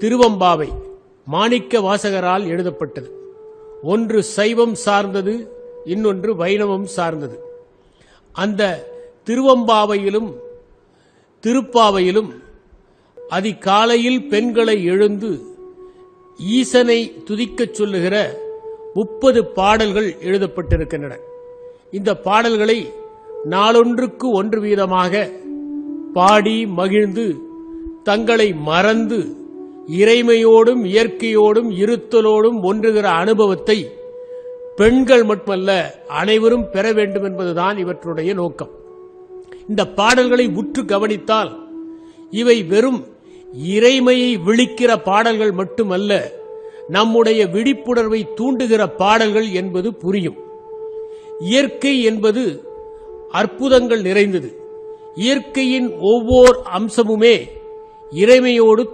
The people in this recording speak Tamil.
திருவம்பாவை மாணிக்க வாசகரால் எழுதப்பட்டது. ஒன்று சைவம் சார்ந்தது இன்னொன்று வைணவம் சார்ந்தது. அந்த திருவம்பாவையிலும் திருப்பாவையிலும் அதிகாலையில் பெண்களை எழுந்து ஈசனை துதிக்கச் சொல்லுகிற முப்பது பாடல்கள் எழுதப்பட்டிருக்கின்றன. இந்த பாடல்களை நாளொன்றுக்கு ஒன்று வீதமாக பாடி மகிழ்ந்து தங்களை மறந்து இறைமையோடும் இயற்கையோடும் இருத்தலோடும் ஒன்றுகிற அனுபவத்தை பெண்கள் மட்டுமல்ல அனைவரும் பெற வேண்டும் என்பதுதான் இவற்றுடைய நோக்கம். இந்த பாடல்களை உற்று கவனித்தால் இவை வெறும் இறைமையை விழிக்கிற பாடல்கள் மட்டுமல்ல நம்முடைய விழிப்புணர்வை தூண்டுகிற பாடல்கள் என்பது புரியும். இயற்கை என்பது அற்புதங்கள் நிறைந்தது. இயற்கையின் ஒவ்வொரு அம்சமுமே இறைமையோடு